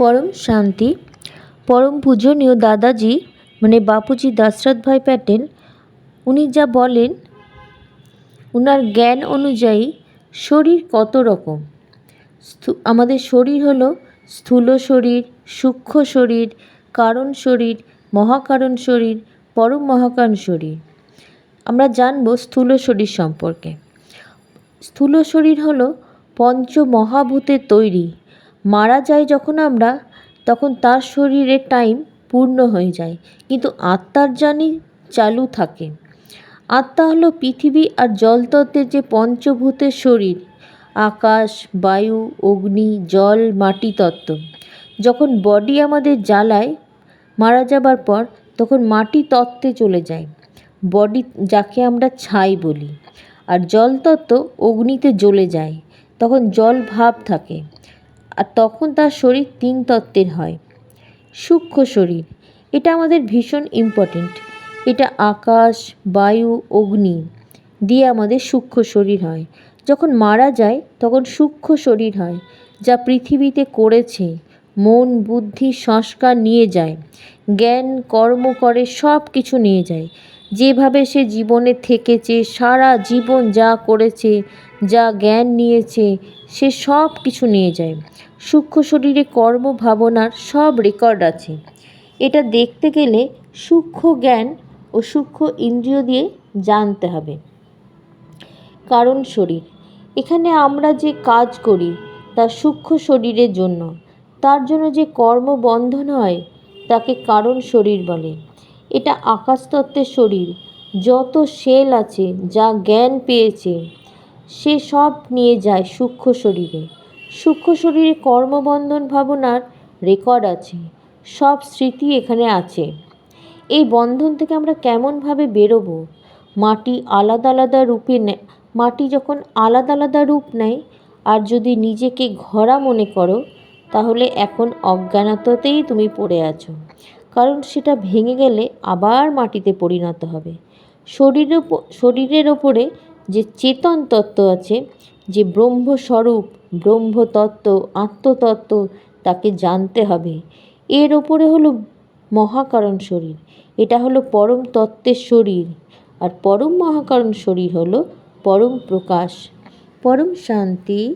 পরম শান্তি, পরম পূজনীয় দাদাজি মানে বাপুজি দাশরথ ভাই প্যাটেল, উনি যা বলেন ওনার জ্ঞান অনুযায়ী শরীর কত রকম? আমাদের শরীর হলো স্থূল শরীর, সূক্ষ্ম শরীর, কারণ শরীর, মহাকারণ শরীর, পরম মহাকারণ শরীর। আমরা জানব স্থূল শরীর সম্পর্কে। স্থূল শরীর হলো পঞ্চ মহাভূতের তৈরি মারা যায় যখন আমরা, তখন তার শরীরের টাইম পূর্ণ হয়ে যায়। কিন্তু আত্মার জানি চালু থাকে। আত্মা হলো পৃথিবী আর জলতত্ত্বের যে পঞ্চভূতের শরীর, আকাশ, বায়ু, অগ্নি, জল, মাটি, তত্ত্ব। যখন বডি আমাদের জ্বালায় মারা যাবার পর, তখন মাটি তত্ত্বে চলে যায়। বডি যাকে আমরা ছাই বলি। আর জল তত্ত্ব অগ্নিতে জ্বলে যায়। তখন জল ভাব থাকে। আর তখন তার শরীর তিন তত্ত্বের হয়। সূক্ষ্ম শরীর, এটা আমাদের ভীষণ ইম্পর্টেন্ট এটা আকাশ, বায়ু, অগ্নি দিয়ে আমাদের সূক্ষ্ম শরীর হয়। যখন মারা যায়, তখন সূক্ষ্ম শরীর হয়, যা পৃথিবীতে করেছে, মন, বুদ্ধি, সংস্কার নিয়ে যায়, জ্ঞান, কর্ম করে সব কিছু নিয়ে যায়। যেভাবে সে জীবনে থেকেছে, সারা জীবন যা করেছে, যা জ্ঞান নিয়েছে, সে সব কিছু নিয়ে যায়। সূক্ষ্ম শরীরে কর্ম ভাবনার সব রেকর্ড আছে। এটা দেখতে গেলে সূক্ষ্ম জ্ঞান ও সূক্ষ্ম ইন্দ্রিয় দিয়ে জানতে হবে। কারণ শরীর, এখানে আমরা যে কাজ করি তা সূক্ষ্ম শরীরের জন্য, তার জন্য যে কর্মবন্ধন হয়, তাকে কারণ শরীর বলে। এটা আকাশতত্ত্বের শরীর। যত সেল আছে, যা জ্ঞান পেয়েছে, সে সব নিয়ে যায় সূক্ষ্ম শরীরে। সূক্ষ্ম শরীরে কর্মবন্ধন ভাবনার রেকর্ড আছে, সব স্মৃতি এখানে আছে। এই বন্ধন থেকে আমরা কেমনভাবে বেরোবো? মাটি আলাদা আলাদা রূপে নেয় মাটি যখন আলাদা আলাদা রূপ নেয়, আর যদি নিজেকে ঘোড়া মনে করো, তাহলে এখন অজ্ঞানতাতেই তুমি পড়ে আছো। কারণ সেটা ভেঙে গেলে আবার মাটিতে পরিণত হবে। শরীরের ওপ- শরীরের ওপরে যে চেতন তত্ত্ব আছে, যে ব্রহ্মস্বরূপ, ব্রহ্মতত্ত্ব, আত্মতত্ত্ব, তাকে জানতে হবে। এর ওপরে হলো মহাকারণ শরীর। এটা হলো পরম তত্ত্বের শরীর। আর পরম মহাকারণ শরীর হলো পরম প্রকাশ, পরম শান্তি